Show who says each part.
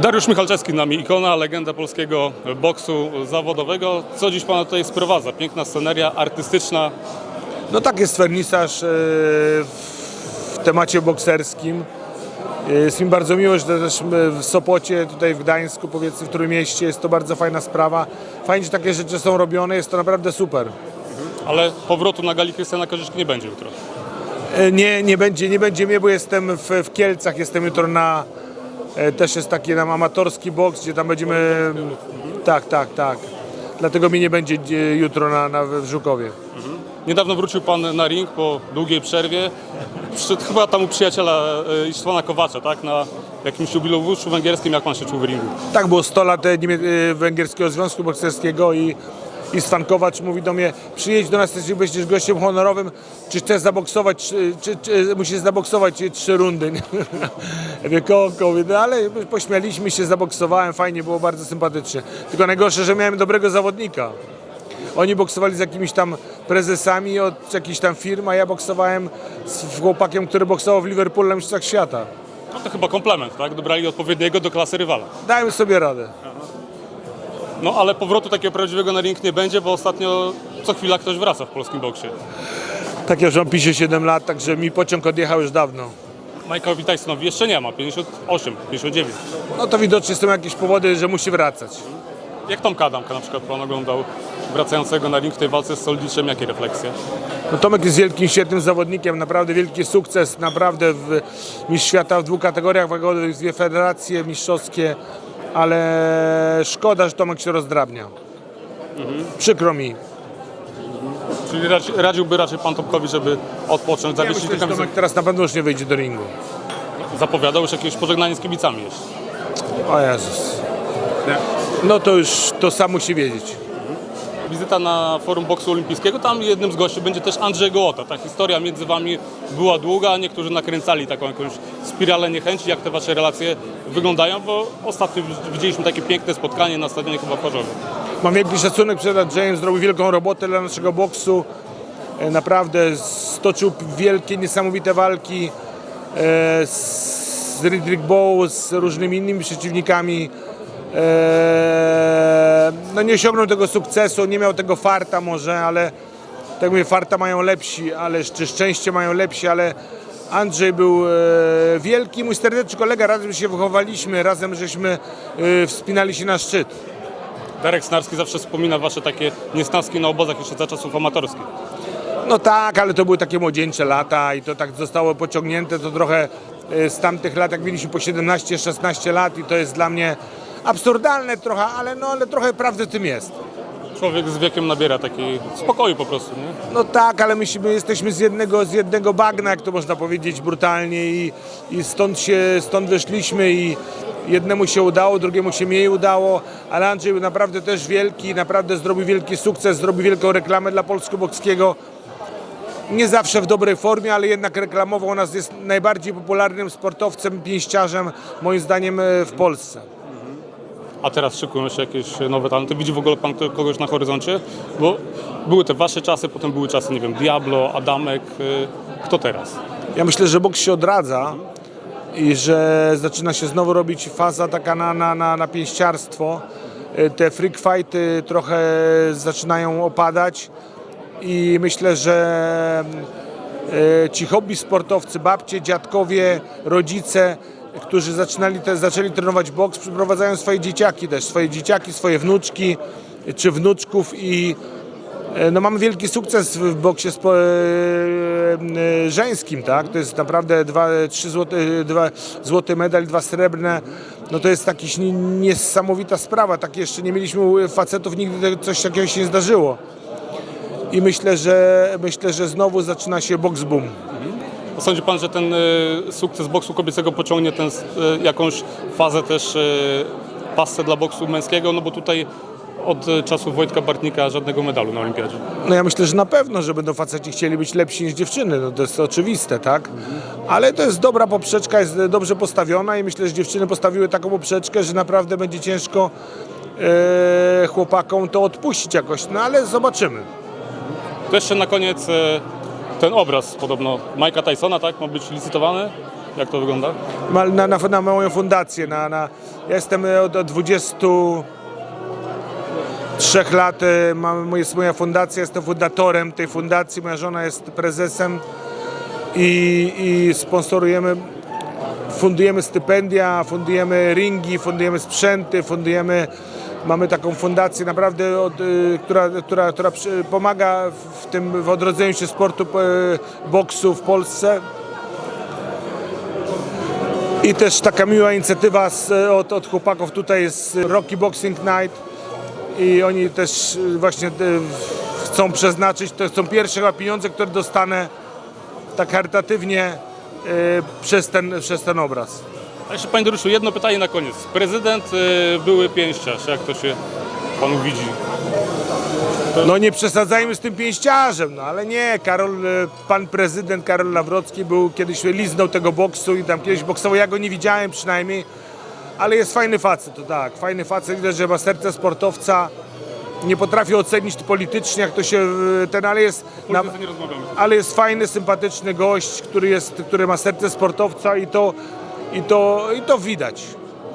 Speaker 1: Dariusz Michalczewski nami, ikona, legenda polskiego boksu zawodowego. Co dziś Pana tutaj sprowadza? Piękna sceneria artystyczna.
Speaker 2: No tak jest wernisaż e, w temacie bokserskim. E, Jest mi bardzo miło, że też w Sopocie, tutaj w Gdańsku, powiedzmy w Trójmieście, jest to bardzo fajna sprawa. Fajnie, że takie rzeczy są robione, jest to naprawdę super.
Speaker 1: Ale powrotu na gali Krystiana Korzyszki nie będzie jutro.
Speaker 2: E, Nie, nie będzie, nie będzie mnie, bo jestem w, w Kielcach, jestem jutro na, też jest taki nam amatorski boks, gdzie tam będziemy, tak, tak, tak. Dlatego mi nie będzie e, jutro na, na, w Żukowie.
Speaker 1: Niedawno wrócił Pan na ring po długiej przerwie. Przyszedł chyba tam u przyjaciela e, Istwana Kowacza, tak? Na jakimś jubileuszu węgierskim. Jak Pan się czuł w ringu?
Speaker 2: Tak, było 100 lat e, niemie- e, Węgierskiego Związku Bokserskiego i, i Stankowacz mówi do mnie, przyjedź do nas, jeśli będziesz gościem honorowym, czy chcesz zaboksować, czy, czy, czy musisz zaboksować trzy rundy. koło, mówię, no ale pośmialiśmy się, zaboksowałem, fajnie, było bardzo sympatycznie. Tylko najgorsze, że miałem dobrego zawodnika. Oni boksowali z jakimiś tam prezesami od jakichś tam firm, a ja boksowałem z chłopakiem, który boksował w Liverpoolu na Mistrzostwach Świata.
Speaker 1: No to chyba komplement, tak? Dobrali odpowiedniego do klasy rywala.
Speaker 2: Dałem sobie radę.
Speaker 1: No ale powrotu takiego prawdziwego na ring nie będzie, bo ostatnio co chwila ktoś wraca w polskim boksie.
Speaker 2: Tak, ja już mam 57 lat, także mi pociąg odjechał już dawno.
Speaker 1: Mike'owi Tysonowi jeszcze nie ma, 58, 59.
Speaker 2: No to widocznie są jakieś powody, że musi wracać.
Speaker 1: Jak Tomka Adamka na przykład Pan oglądał wracającego na ring w tej walce z Soldiczem, jakie refleksje?
Speaker 2: No Tomek jest wielkim, świetnym zawodnikiem, naprawdę wielki sukces, naprawdę w mistrz świata w dwóch kategoriach wagowych, dwie federacje mistrzowskie, ale szkoda, że Tomek się rozdrabnia. Przykro mi.
Speaker 1: Czyli radzi, radziłby raczej Pan Tomkowi, żeby odpocząć,
Speaker 2: Ja
Speaker 1: zawiesić
Speaker 2: myślę, że Tomek teraz na pewno już nie wyjdzie do ringu.
Speaker 1: Zapowiadał już jakieś pożegnanie z kibicami jeszcze.
Speaker 2: O Jezus. No to już to sam musi wiedzieć.
Speaker 1: Wizyta na forum boksu olimpijskiego, tam jednym z gości będzie też Andrzej Gołota. Ta historia między Wami była długa, niektórzy nakręcali taką jakąś spiralę niechęci, jak te Wasze relacje wyglądają, bo ostatnio widzieliśmy takie piękne spotkanie na stadionie chyba w Chorzowie.
Speaker 2: Mam wielki szacunek przed Andrzejem, zrobił wielką robotę dla naszego boksu. E, Naprawdę stoczył wielkie, niesamowite walki e, z Riddick Bowe, z różnymi innymi przeciwnikami. E, No nie osiągnął tego sukcesu, nie miał tego farta może, ale tak mówię, farta mają lepsi, ale czy szczęście mają lepsi, ale Andrzej był e, wielki, mój serdeczny kolega, razem się wychowaliśmy, razem żeśmy e, wspinali się na szczyt.
Speaker 1: Darek Snarski zawsze wspomina Wasze takie niesnaski na obozach jeszcze za czasów amatorskich.
Speaker 2: No tak, ale to były takie młodzieńcze lata i to tak zostało pociągnięte to trochę e, z tamtych lat, jak mieliśmy po 17-16 lat i to jest dla mnie absurdalne trochę, ale no ale trochę prawdy w tym jest.
Speaker 1: Człowiek z wiekiem nabiera takiej spokoju po prostu, nie?
Speaker 2: No tak, ale my, my jesteśmy z jednego, z jednego bagna, jak to można powiedzieć brutalnie i, i stąd się, stąd wyszliśmy i jednemu się udało, drugiemu się mniej udało, ale Andrzej był naprawdę też wielki, naprawdę zrobił wielki sukces, zrobił wielką reklamę dla polsko-bokskiego. Nie zawsze w dobrej formie, ale jednak reklamował nas, jest najbardziej popularnym sportowcem, pięściarzem moim zdaniem e, w Polsce.
Speaker 1: A teraz szykują się jakieś nowe talenty. Widzi w ogóle Pan kogoś na horyzoncie? Bo były te Wasze czasy, potem były czasy, nie wiem, Diablo, Adamek. y, Kto teraz?
Speaker 2: Ja myślę, że boks się odradza i że zaczyna się znowu robić faza taka na, na, na, na pięściarstwo. Y, Te freak fighty trochę zaczynają opadać i myślę, że y, ci hobby sportowcy, babcie, dziadkowie, rodzice, którzy zaczynali te, zaczęli trenować boks, przyprowadzają swoje dzieciaki też, swoje dzieciaki, swoje wnuczki czy wnuczków i E, No mamy wielki sukces w boksie spo, e, e, żeńskim, tak? To jest naprawdę dwa, trzy złote, dwa złote medal, dwa srebrne. No to jest taki niesamowita sprawa. Tak jeszcze nie mieliśmy facetów, nigdy coś takiego się nie zdarzyło. I myślę, że myślę, że znowu zaczyna się box boom.
Speaker 1: Sądzi Pan, że ten y, sukces boksu kobiecego pociągnie ten, jakąś fazę też y, pasce dla boksu męskiego? No bo tutaj od y, czasów Wojtka Bartnika żadnego medalu na olimpiadzie.
Speaker 2: No ja myślę, że na pewno, że będą faceci chcieli być lepsi niż dziewczyny, no to jest oczywiste, tak? Ale to jest dobra poprzeczka, jest dobrze postawiona i myślę, że dziewczyny postawiły taką poprzeczkę, że naprawdę będzie ciężko e, chłopakom to odpuścić jakoś, no ale zobaczymy.
Speaker 1: To jeszcze na koniec ten obraz podobno Mike'a Tysona, tak? Ma być licytowany. Jak to wygląda?
Speaker 2: Ma- na, na, na moją fundację. Na, na, ja jestem e, od, od 23 lat, e, mam, jest moja fundacja, jestem fundatorem tej fundacji, moja żona jest prezesem i, i sponsorujemy, fundujemy stypendia, fundujemy ringi, fundujemy sprzęty, fundujemy, mamy taką fundację naprawdę, od, y, która, która, która pomaga w tym, w odrodzeniu się sportu e, boksu w Polsce. I też taka miła inicjatywa z, od, od chłopaków tutaj jest Rocky Boxing Night i oni też y, właśnie y, chcą przeznaczyć, to są pierwsze pieniądze, które dostanę tak charytatywnie y, przez, ten, przez ten obraz.
Speaker 1: A jeszcze Panie Dariuszu, jedno pytanie na koniec. Prezydent y, były pięściarz, jak to się Panu widzi?
Speaker 2: No nie przesadzajmy z tym pięściarzem, no ale nie, Karol, y, pan prezydent Karol Nawrocki był kiedyś, liznął tego boksu i tam kiedyś boksował, ja go nie widziałem przynajmniej, ale jest fajny facet, to tak, fajny facet, widać, że ma serce sportowca, nie potrafi ocenić politycznie, jak to się y, ten, ale jest, na,
Speaker 1: polityce nie rozmawiamy.
Speaker 2: ale jest fajny, sympatyczny gość, który, jest, który ma serce sportowca i to, i to, i to widać.